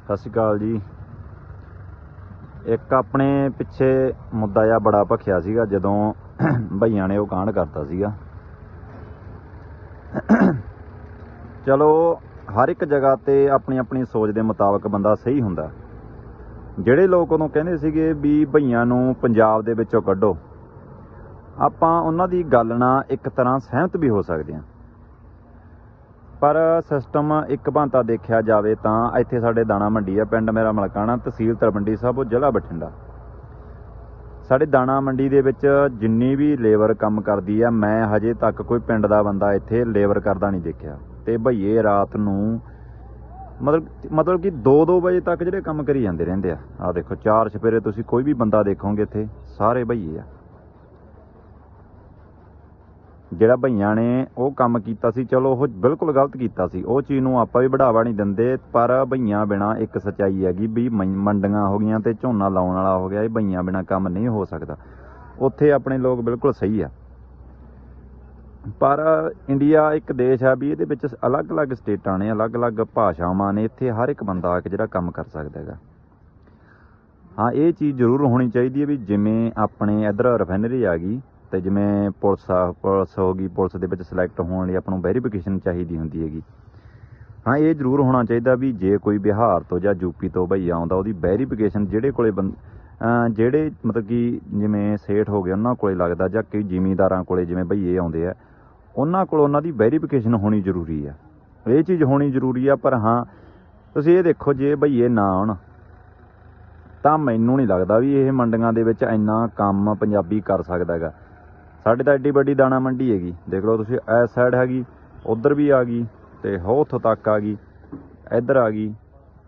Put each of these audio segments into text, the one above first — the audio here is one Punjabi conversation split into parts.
ਸਤਿ ਸ਼੍ਰੀ ਅਕਾਲ ਜੀ। ਇੱਕ ਆਪਣੇ ਪਿੱਛੇ ਮੁੱਦਾ ਜਿਹਾ ਬੜਾ ਭਖਿਆ ਸੀਗਾ, ਜਦੋਂ ਭਈਆਂ ਨੇ ਉਹ ਕਾਂਡ ਕਰਤਾ ਸੀਗਾ। ਚਲੋ, ਹਰ ਇੱਕ ਜਗ੍ਹਾ ਤੇ ਆਪਣੀ ਆਪਣੀ ਸੋਚ ਦੇ ਮੁਤਾਬਕ ਬੰਦਾ ਸਹੀ ਹੁੰਦਾ। ਜਿਹੜੇ ਲੋਕ ਉਦੋਂ ਕਹਿੰਦੇ ਸੀਗੇ ਵੀ ਭਈਆਂ ਨੂੰ ਪੰਜਾਬ ਦੇ ਵਿੱਚੋਂ ਕੱਢੋ, ਆਪਾਂ ਉਹਨਾਂ ਦੀ ਗੱਲ ਨਾਲ ਇੱਕ ਤਰ੍ਹਾਂ ਸਹਿਮਤ ਵੀ ਹੋ ਸਕਦੇ ਹਾਂ। ਪਰ ਸਿਸਟਮ ਇੱਕ ਭਾਂਤਾ ਦੇਖਿਆ ਜਾਵੇ ਤਾਂ ਇੱਥੇ ਸਾਡੇ ਦਾਣਾ ਮੰਡੀ ਆ, ਪਿੰਡ ਮੇਰਾ ਮਲਕਾਣਾ, ਤਹਿਸੀਲ ਤਲਵੰਡੀ ਸਾਹਿਬ ਜ਼ਿਲ੍ਹਾ ਬਠਿੰਡਾ। ਸਾਡੇ ਦਾਣਾ ਮੰਡੀ ਦੇ ਵਿੱਚ ਜਿੰਨੀ ਵੀ ਲੇਬਰ ਕੰਮ ਕਰਦੀ ਆ, ਮੈਂ ਹਜੇ ਤੱਕ ਕੋਈ ਪਿੰਡ ਦਾ ਬੰਦਾ ਇੱਥੇ ਲੇਬਰ ਕਰਦਾ ਨਹੀਂ ਦੇਖਿਆ। ਤੇ ਭਈਏ ਰਾਤ ਨੂੰ ਮਤਲਬ ਮਤਲਬ ਕਿ 2-2 ਵਜੇ ਤੱਕ ਜਿਹੜੇ ਕੰਮ ਕਰੀ ਜਾਂਦੇ ਰਹਿੰਦੇ ਆ। ਆ ਦੇਖੋ, ਚਾਰ ਛਪੇਰੇ ਤੁਸੀਂ ਕੋਈ ਵੀ ਬੰਦਾ ਦੇਖੋਗੇ ਇੱਥੇ, ਸਾਰੇ ਭਈਏ ਆ। ਜਿਹੜਾ ਭਈਆਂ ਨੇ ਉਹ ਕੰਮ ਕੀਤਾ ਸੀ, ਚਲੋ ਉਹ ਬਿਲਕੁਲ ਗਲਤ ਕੀਤਾ ਸੀ। ਉਹ ਚੀਜ਼ ਨੂੰ ਆਪਾਂ ਵੀ ਬੜਾਵਾ ਨਹੀਂ ਦਿੰਦੇ, ਪਰ ਭਈਆਂ ਬਿਨਾ ਇੱਕ ਸਚਾਈ ਹੈਗੀ ਵੀ ਮੰ- ਮੰਡੀਆਂ ਹੋ ਗਈਆਂ ਤੇ ਝੋਨਾ ਲਾਉਣ ਵਾਲਾ ਹੋ ਗਿਆ, ਇਹ ਭਈਆਂ ਬਿਨਾ ਕੰਮ ਨਹੀਂ ਹੋ ਸਕਦਾ। ਉੱਥੇ ਆਪਣੇ ਲੋਕ ਬਿਲਕੁਲ ਸਹੀ ਆ। ਪਰ ਇੰਡੀਆ ਇੱਕ ਦੇਸ਼ ਆ ਵੀ ਇਹਦੇ ਵਿੱਚ ਅਲੱਗ-ਅਲੱਗ ਸਟੇਟਾਂ ਨੇ, ਅਲੱਗ-ਅਲੱਗ ਭਾਸ਼ਾਵਾਂ ਨੇ, ਇੱਥੇ ਹਰ ਇੱਕ ਬੰਦਾ ਆ ਕੇ ਜਿਹੜਾ ਕੰਮ ਕਰ ਸਕਦਾ ਹੈਗਾ। ਹਾਂ, ਇਹ ਚੀਜ਼ ਜ਼ਰੂਰ ਹੋਣੀ ਚਾਹੀਦੀ ਹੈ ਵੀ ਜਿਵੇਂ ਆਪਣੇ ਇਧਰ ਰਿਫਾਈਨਰੀ ਆ ਗਈ ਤੇ ਜਿਵੇਂ ਪੁਲਿਸ ਆ, ਪੁਲਿਸ ਹੋ ਗਈ ਪੁਲਿਸ ਦੇ ਵਿੱਚ ਸਿਲੈਕਟ ਹੋਣ ਲਈ ਆਪਾਂ ਨੂੰ ਵੈਰੀਫਿਕੇਸ਼ਨ ਚਾਹੀਦੀ ਹੁੰਦੀ ਹੈਗੀ। ਹਾਂ, ਇਹ ਜ਼ਰੂਰ ਹੋਣਾ ਚਾਹੀਦਾ ਵੀ ਜੇ ਕੋਈ ਬਿਹਾਰ ਤੋਂ ਜਾਂ ਯੂਪੀ ਤੋਂ ਭਈਆ ਆਉਂਦਾ, ਉਹਦੀ ਵੈਰੀਫਿਕੇਸ਼ਨ ਜਿਹੜੇ ਕੋਲੇ ਬੰ- ਜਿਹੜੇ ਮਤਲਬ ਕਿ ਜਿਵੇਂ ਸੇਠ ਹੋ ਗਏ, ਉਹਨਾਂ ਕੋਲੇ ਲੱਗਦਾ ਜਾਂ ਕਈ ਜ਼ਿਮੀਂਦਾਰਾਂ ਕੋਲੇ ਜਿਵੇਂ ਭਈਏ ਆਉਂਦੇ ਆ, ਉਹਨਾਂ ਕੋਲ ਉਹਨਾਂ ਦੀ ਵੈਰੀਫਿਕੇਸ਼ਨ ਹੋਣੀ ਜ਼ਰੂਰੀ ਆ। ਇਹ ਚੀਜ਼ ਹੋਣੀ ਜ਼ਰੂਰੀ ਆ, ਪਰ ਹਾਂ, ਤੁਸੀਂ ਇਹ ਦੇਖੋ ਜੇ ਭਈਏ ਨਾ ਆਉਣ, ਤਾਂ ਮੈਨੂੰ ਨਹੀਂ ਲੱਗਦਾ ਵੀ ਇਹ ਮੰਡੀਆਂ ਦੇ ਵਿੱਚ ਇੰਨਾ ਕੰਮ ਪੰਜਾਬੀ ਕਰ ਸਕਦਾ ਹੈਗਾ। ਸਾਡੇ ਤਾਂ ਐਡੀ ਵੱਡੀ ਦਾਣਾ ਮੰਡੀ ਹੈਗੀ। ਦੇਖ ਲਓ ਤੁਸੀਂ ਇਸ ਸਾਈਡ ਹੈਗੀ, ਉਧਰ ਵੀ ਆ ਗਈ ਤੇ ਹੋ ਉੱਥੋਂ ਤੱਕ ਆ ਗਈ, ਇੱਧਰ ਆ ਗਈ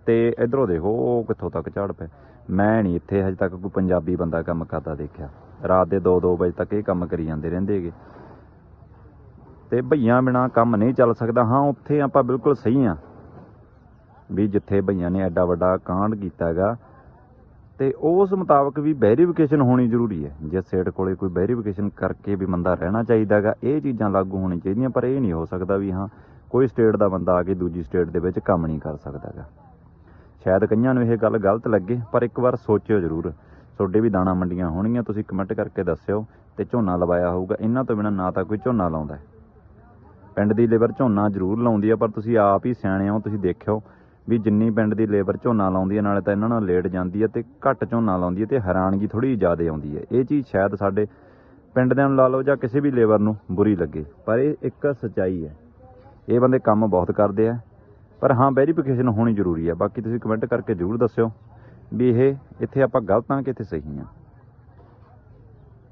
ਤੇ ਇਧਰੋਂ ਦੇਖੋ, ਉਹ ਕਿੱਥੋਂ ਤੱਕ ਝੜ ਪਏ। ਮੈਂ ਨਹੀਂ ਇੱਥੇ ਹਜੇ ਤੱਕ ਕੋਈ ਪੰਜਾਬੀ ਬੰਦਾ ਕੰਮ ਕਰਦਾ ਦੇਖਿਆ। ਰਾਤ ਦੇ 2-2 ਵਜੇ ਤੱਕ ਇਹ ਕੰਮ ਕਰੀ ਜਾਂਦੇ ਰਹਿੰਦੇ ਹੈਗੇ। ਤੇ ਭਈਆਂ ਬਿਨਾ ਕੰਮ ਨਹੀਂ ਚੱਲ ਸਕਦਾ। ਹਾਂ, ਉੱਥੇ ਆਪਾਂ ਬਿਲਕੁਲ ਸਹੀ ਆ ਵੀ ਜਿੱਥੇ ਭਈਆਂ ਨੇ ਐਡਾ ਵੱਡਾ ਕਾਂਡ ਕੀਤਾ ਹੈਗਾ ਤੇ ਉਸ ਮੁਤਾਬਕ ਵੀ ਵੈਰੀਫਿਕੇਸ਼ਨ ਹੋਣੀ ਜ਼ਰੂਰੀ ਹੈ। ਜੇ ਸੇਟ ਕੋਲੇ ਕੋਈ ਵੈਰੀਫਿਕੇਸ਼ਨ ਕਰਕੇ ਵੀ ਬੰਦਾ ਰਹਿਣਾ ਚਾਹੀਦਾ ਹੈਗਾ, ਇਹ ਚੀਜ਼ਾਂ ਲਾਗੂ ਹੋਣੀ ਚਾਹੀਦੀਆਂ, ਪਰ ਇਹ ਨਹੀਂ ਹੋ ਸਕਦਾ ਵੀ ਹਾਂ, ਕੋਈ ਸਟੇਟ ਦਾ ਬੰਦਾ ਆ ਕੇ ਦੂਜੀ ਸਟੇਟ ਦੇ ਵਿੱਚ ਕੰਮ ਨਹੀਂ ਕਰ ਸਕਦਾ ਹੈਗਾ। ਸ਼ਾਇਦ ਕਈਆਂ ਨੂੰ ਇਹ ਗੱਲ ਗਲਤ ਲੱਗੇ, ਪਰ ਇੱਕ ਵਾਰ ਸੋਚਿਓ ਜ਼ਰੂਰ। ਤੁਹਾਡੇ ਵੀ ਦਾਣਾ ਮੰਡੀਆਂ ਹੋਣਗੀਆਂ, ਤੁਸੀਂ ਕਮੈਂਟ ਕਰਕੇ ਦੱਸਿਓ ਤੇ ਝੋਨਾ ਲਵਾਇਆ ਹੋਊਗਾ। ਇਹਨਾਂ ਤੋਂ ਬਿਨਾ ਨਾ ਤਾਂ ਕੋਈ ਝੋਨਾ ਲਾਉਂਦਾ ਪਿੰਡ ਦੀ ਲੇਬਰ ਝੋਨਾ ਜ਼ਰੂਰ ਲਾਉਂਦੀ ਆ ਪਰ ਤੁਸੀਂ ਆਪ ਹੀ ਸਿਆਣੇ ਹੋ, ਤੁਸੀਂ ਦੇਖਿਓ ਵੀ ਜਿੰਨੀ ਪਿੰਡ ਦੀ ਲੇਬਰ ਝੋਨਾ ਲਾਉਂਦੀ ਹੈ, ਨਾਲੇ ਤਾਂ ਇਹਨਾਂ ਨਾਲ ਲੇਟ ਜਾਂਦੀ ਹੈ ਤੇ ਘੱਟ ਝੋਨਾ ਲਾਉਂਦੀ ਹੈ ਤੇ ਹੈਰਾਨਗੀ ਥੋੜੀ ਜ਼ਿਆਦਾ ਆਉਂਦੀ ਹੈ। ਇਹ ਚੀਜ਼ ਸ਼ਾਇਦ ਸਾਡੇ ਪਿੰਡ ਦੇ ਨੂੰ ਲਾ ਲਓ ਜਾਂ ਕਿਸੇ ਵੀ ਲੇਬਰ ਨੂੰ ਬੁਰੀ ਲੱਗੇ, ਪਰ ਇਹ ਇੱਕ ਸਚਾਈ ਹੈ। ਇਹ ਬੰਦੇ ਕੰਮ ਬਹੁਤ ਕਰਦੇ ਆ, ਪਰ ਹਾਂ ਵੈਰੀਫਿਕੇਸ਼ਨ ਹੋਣੀ ਜ਼ਰੂਰੀ ਹੈ। ਬਾਕੀ ਤੁਸੀਂ ਕਮੈਂਟ ਕਰਕੇ ਜ਼ਰੂਰ ਦੱਸਿਓ ਵੀ ਇਹ, ਇੱਥੇ ਆਪਾਂ ਗਲਤ ਹਾਂ ਕਿ ਇੱਥੇ ਸਹੀ ਹਾਂ।